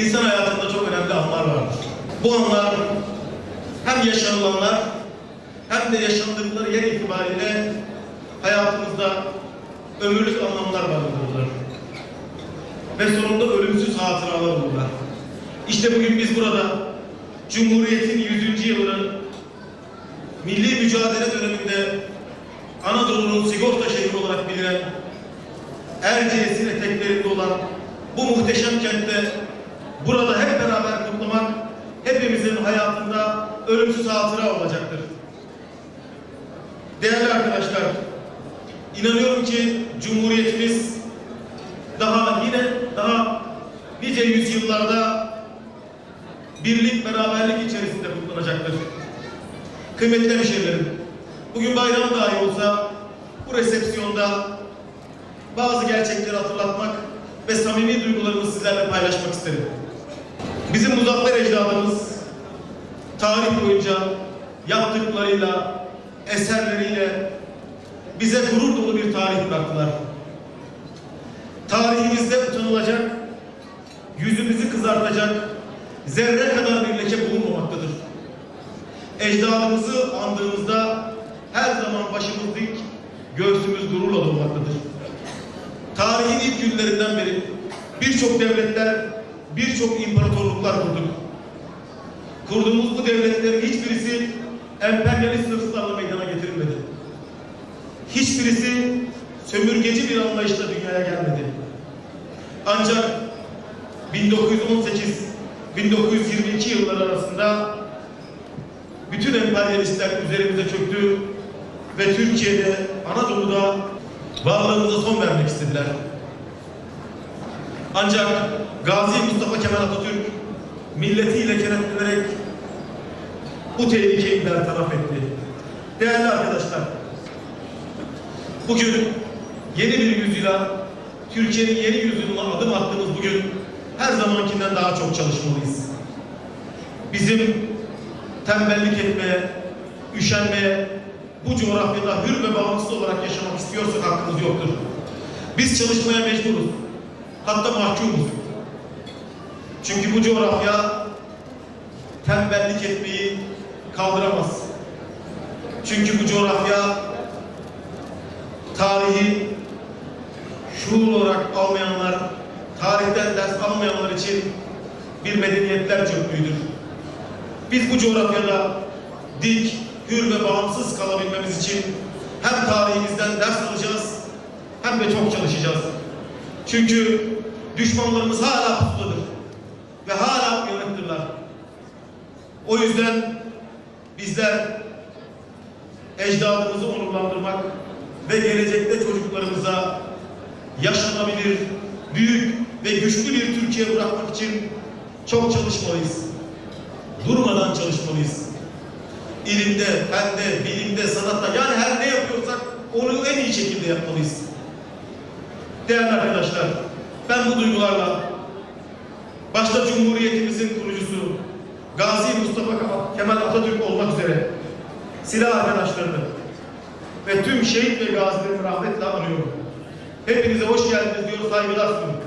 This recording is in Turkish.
insan hayatında çok önemli anlar vardır. Bu anlar hem yaşanılanlar hem de yaşandıkları yer itibariyle hayatımızda ömürlük anlamlar barındırırlar. Ve sonunda ölümsüz hatıralar olurlar. İşte bugün biz burada Cumhuriyet'in 100. yılını milli mücadele döneminde Anadolu'nun sigorta şehri olarak bilinen Erciyes'in eteklerinde olan bu muhteşem kentte burada hep beraber kutlamak hepimizin hayatında ölümsüz hatıra olacaktır. Değerli arkadaşlar, inanıyorum ki Cumhuriyetimiz daha yine daha nice yüzyıllarda birlik, beraberlik içerisinde kutlanacaktır. Kıymetli hemşehrilerim, bugün bayram dahi olsa bu resepsiyonda bazı gerçekleri hatırlatmak ve samimi duygularımı sizlerle paylaşmak isterim. Bizim muzaffer ecdadımız tarih boyunca yaptıklarıyla, eserleriyle bize gurur dolu bir tarih bıraktılar. Tarihimizde utanılacak, yüzümüzü kızartacak zerre kadar bir leke bulunmamaktadır. Ecdadımızı andığımızda her zaman başımız dik, göğsümüz gururla dolmaktadır. Tarihin ilk günlerinden beri birçok devletler, birçok imparatorluklar kurduk. Kurduğumuz bu devletlerin hiçbirisi emperyalist hırslarla meydana getirilmedi. Hiçbirisi sömürgeci bir anlayışla dünyaya gelmedi. Ancak 1918-1922 yılları arasında bütün emperyalistler üzerimize çöktü ve Türkiye'de, Anadolu'da varlığımıza son vermek istediler. Ancak Gazi Mustafa Kemal Atatürk milletiyle kenetlenerek bu tehlikeyi bertaraf etti. Değerli arkadaşlar, bugün yeni bir yüzyıla, Türkiye'nin yeni yüzyılına adım attığımız bugün her zamankinden daha çok çalışmalıyız. Bizim tembellik etmeye, üşenmeye, bu coğrafyada hür ve bağımsız olarak yaşamak istiyorsak hakkımız yoktur. Biz çalışmaya mecburuz. Hatta mahkumuz. Çünkü bu coğrafya tembellik etmeyi kaldıramaz. Çünkü bu coğrafya tarihi şuur olarak almayanlar, tarihten ders almayanlar için bir medeniyetler çöplüğüdür. Biz bu coğrafyada dik, hür ve bağımsız kalabilmemiz için hem tarihimizden ders alacağız hem de çok çalışacağız. Çünkü düşmanlarımız hala pusuladır ve hala uyanıktırlar. O yüzden bizler ecdadımızı onurlandırmak ve gelecekte çocuklarımıza yaşanabilir, büyük ve güçlü bir Türkiye bırakmak için çok çalışmalıyız. Durmadan çalışmalıyız. İlimde, fende, bilimde, sanatta yani her ne yapıyorsak onu en iyi şekilde yapmalıyız. Değerli arkadaşlar, ben bu duygularla başta Cumhuriyetimizin kurucusu Gazi Mustafa Kemal Atatürk olmak üzere silah arkadaşlarını ve tüm şehit ve gazilerini rahmetle anıyorum. Hepinize hoş geldiniz diyoruz, saygılar sunuyorum.